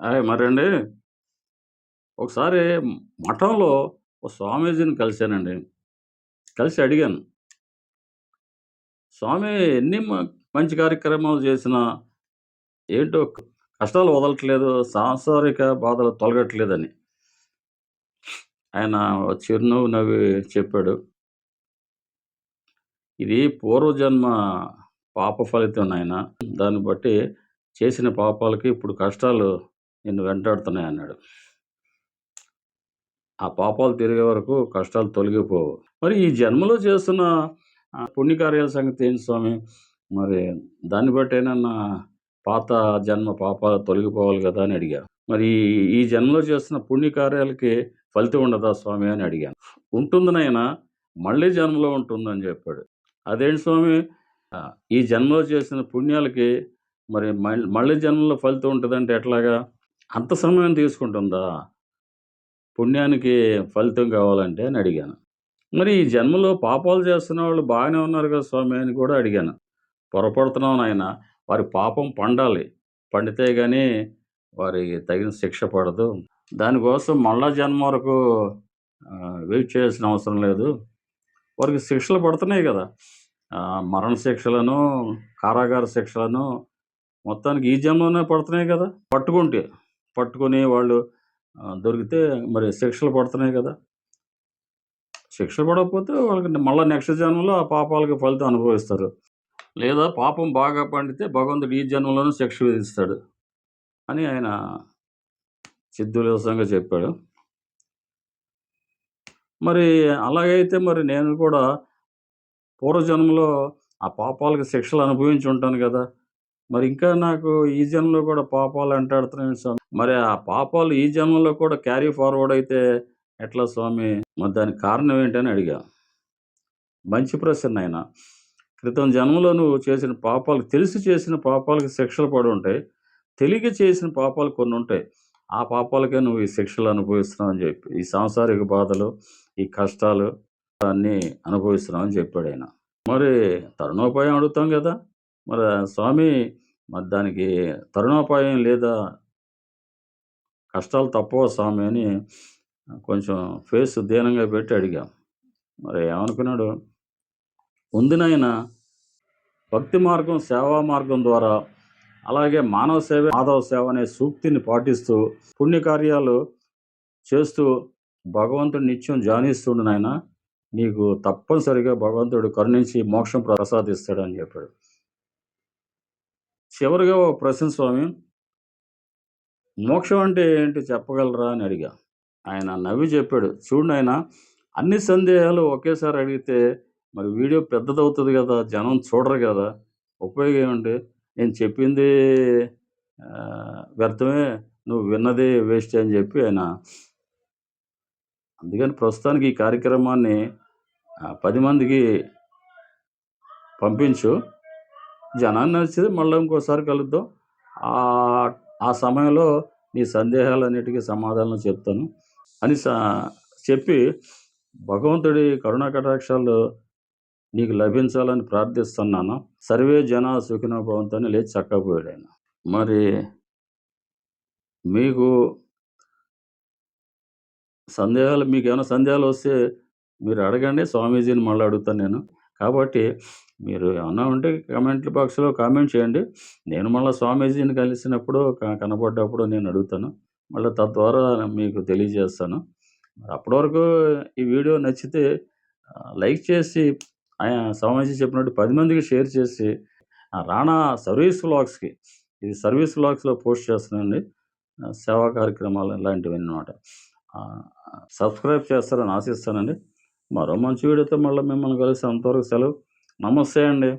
ఆయ్ మరండి ఒకసారి మఠంలో ఒక స్వామీజీని కలిశానండి. కలిసి అడిగాను. స్వామి ఎన్ని మ మంచి కార్యక్రమాలు చేసినా ఏంటో కష్టాలు వదలట్లేదు, సాంసారిక బాధలు తొలగట్లేదని. ఆయన చిరునవ్వు నవ్వి చెప్పాడు. ఇది పూర్వజన్మ పాప ఫలితం నాయన దాన్ని బట్టి చేసిన పాపాలకి ఇప్పుడు కష్టాలు నిన్ను వెంటాడుతున్నాయన్నాడు. ఆ పాపాలు తిరిగే వరకు కష్టాలు తొలగిపోవు. మరి ఈ జన్మలో చేస్తున్న పుణ్యకార్యాల సంగతి ఏంటి స్వామి? మరి దాన్ని బట్టేనన్నా పాత జన్మ పాపాలు తొలగిపోవాలి కదా అని అడిగాను మరి ఈ జన్మలో చేస్తున్న పుణ్యకార్యాలకి ఫలితం ఉండదా స్వామి అని అడిగాను. ఉంటుంది నాయనా మళ్ళీ జన్మలో ఉంటుందని చెప్పాడు. అదేంటి స్వామి ఈ జన్మలో చేసిన పుణ్యాలకి మరి మళ్ళీ జన్మలో ఫలితం ఉంటుందంటే ఎట్లాగా? అంత సమయం తీసుకుంటుందా? పుణ్యానికి ఫలితం కావాలంటే అని అడిగాను. మరి ఈ జన్మలో పాపాలు చేస్తున్న వాళ్ళు బాగానే ఉన్నారు కదా స్వామి అని కూడా అడిగాను. పొరపడుతున్నావు నాయనా. వారి పాపం పండాలి. పండితే గాని వారికి తగిన శిక్ష పడదు. దానికోసం మళ్ళా జన్మ వరకు ఆహ్, వెయిట్ చేయాల్సిన అవసరం లేదు. వారికి శిక్షలు పడుతున్నాయి కదా ఆహ్, మరణ శిక్షలను, కారాగార శిక్షలను మొత్తానికి ఈ జన్మలోనే పడుతున్నాయి కదా పట్టుకుంటే. పట్టుకొని వాళ్ళు దొరికితే మరి శిక్షలు పడుతున్నాయి కదా శిక్షలు పడకపోతే వాళ్ళకి మళ్ళీ నెక్స్ట్ జన్మలో ఆ పాపాలకి ఫలితం అనుభవిస్తారు. లేదా పాపం బాగా పండితే భగవంతుడు ఈ జన్మలోనూ శిక్ష విధిస్తాడు. అని ఆయన చిద్విలాసంగా చెప్పాడు. మరి అలాగైతే మరి నేను కూడా పూర్వజన్మలో ఆ పాపాలకు శిక్షలు అనుభవించి ఉంటాను కదా మరి ఇంకా నాకు ఈ జన్మలో కూడా పాపాలు అంటాడుతున్నాయి స్వామి. మరి ఆ పాపాలు ఈ జన్మలో కూడా క్యారీ ఫార్వర్డ్ అయితే ఎట్లా స్వామి? మరి దానికి కారణం ఏంటని అడిగా. మంచి ప్రశ్న ఆయన క్రితం జన్మలో నువ్వు చేసిన పాపాలు తెలిసి చేసిన పాపాలకి శిక్షలు పడి ఉంటాయి. తెలియక చేసిన పాపాలు కొన్ని ఉంటాయి. ఆ పాపాలకే నువ్వు ఈ శిక్షలు అనుభవిస్తున్నావు అని చెప్పి. ఈ సాంసారిక బాధలు, ఈ కష్టాలు అన్నీ అనుభవిస్తున్నావు అని చెప్పాడాయన. మరి తరుణోపాయం అడుగుతాం కదా మరి స్వామి మరి దానికి తరుణోపాయం లేదా? కష్టాలు తప్పవా స్వామి అని కొంచెం ఫేస్ దీనంగా పెట్టి అడిగాం మరి ఏమనుకున్నాడు? ఉంది నాయన భక్తి మార్గం, సేవా మార్గం ద్వారా అలాగే మానవ సేవ మాధవ సేవ అనే సూక్తిని పాటిస్తూ పుణ్యకార్యాలు చేస్తూ భగవంతుడు నిత్యం ధ్యానిస్తుండు నాయన నీకు తప్పనిసరిగా భగవంతుడు కరుణించి మోక్షం ప్రసాదిస్తాడని చెప్పాడు. చివరిగా ఓ ప్రశ్న స్వామి. మోక్షం అంటే ఏంటి చెప్పగలరా అని అడిగా. ఆయన నవ్వి చెప్పాడు. చూడు ఆయన అన్ని సందేహాలు ఒకేసారి అడిగితే మరి వీడియో పెద్దదవుతుంది కదా జనం చూడరు కదా ఉపయోగం ఏముంది? నేను చెప్పింది వ్యర్థమే. నువ్వు విన్నదే వేస్ట్ అని చెప్పి ఆయన అందుకని ప్రస్తుతానికి ఈ కార్యక్రమాన్ని పది మందికి పంపించు. జనాన్ని నచ్చితే మళ్ళీ ఇంకోసారి కలుద్దాం. ఆ సమయంలో నీ సందేహాలన్నిటికీ సమాధానం చెప్తాను అని సా చెప్పి భగవంతుడి కరుణా కటాక్షాలు నీకు లభించాలని ప్రార్థిస్తున్నాను. సర్వే జన సుఖినో భవంతు అని లేచి చక్కపోయాడు ఆయన మరి మీకు సందేహాలు మీకు ఏమైనా సందేహాలు వస్తే మీరు అడగండి. స్వామీజీని మళ్ళీ అడుగుతాను నేను. కాబట్టి మీరు ఏమన్నా ఉంటే కామెంట్ బాక్స్‌లో కామెంట్ చేయండి. నేను మళ్ళీ స్వామీజీని కలిసినప్పుడు కనపడ్డప్పుడు నేను అడుగుతాను. మళ్ళీ తద్వారా మీకు తెలియజేస్తాను. మరి అప్పటి వరకు ఈ వీడియో నచ్చితే లైక్ చేసి ఆయన స్వామీజీ చెప్పినట్టు పది మందికి షేర్ చేసి రాణా సర్వీస్ వ్లాగ్స్‌కి ఇది సర్వీస్ వ్లాగ్స్‌లో పోస్ట్ చేస్తున్నానండి. సేవా కార్యక్రమాలు ఇలాంటివి అన్నమాట సబ్స్క్రైబ్ చేస్తారని ఆశిస్తానండి. మరో మంచి వీడియోతో మళ్ళా మిమ్మల్ని కలుస్తాను. అంతవరకు సెలవు. నమస్తే అండి.